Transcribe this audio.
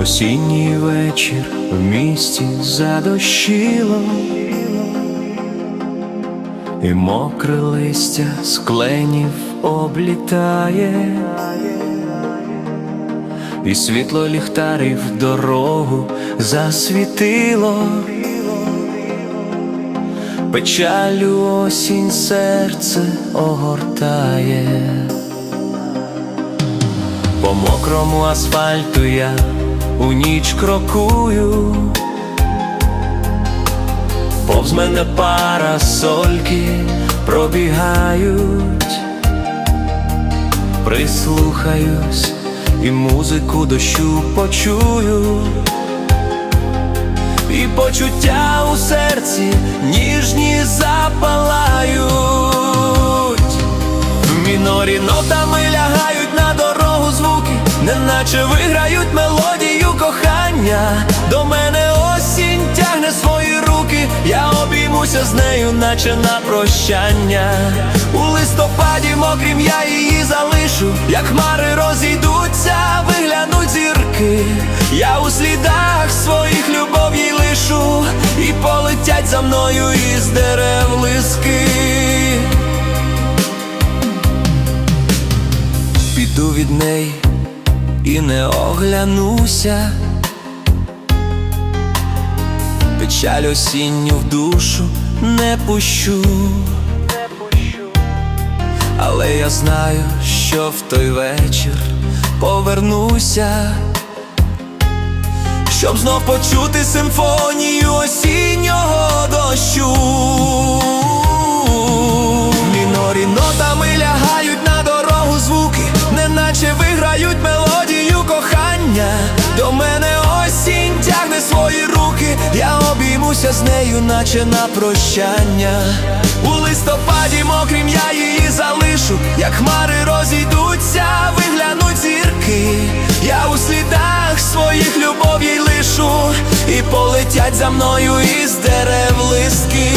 Осінній вечір в місті задощило, і мокре листя з кленів облітає, і світло ліхтарів дорогу засвітило, печалю осінь серце огортає. По мокрому асфальту я у ніч крокую, повз мене парасольки пробігають, прислухаюсь і музику дощу почую, і почуття у серці ніжні запалають. В мінорі нотами лягають на дорогу звуки, неначе виграють мелодію кохання. До мене осінь тягне свої руки, я обіймуся з нею, наче на прощання. У листопаді мокрім я її залишу, як хмари розійдуться, виглянуть зірки. Я у слідах своїх любов їй лишу, і полетять за мною із дерев лиски. піду від неї і не оглянуся, печаль осінню в душу не пущу, але я знаю, що в той вечір повернуся, щоб знов почути симфонію осіннього дощу. Мінорі нотами лягають на дорогу звуки, неначе виграють мелодію кохання. До мене осінь тягне свої руки, я обіймуся з нею, наче на прощання. У листопаді мокрім я її залишу, як хмари розійдуться, виглянуть зірки. Я у слідах своїх любов їй лишу, і полетять за мною із дерев лиски.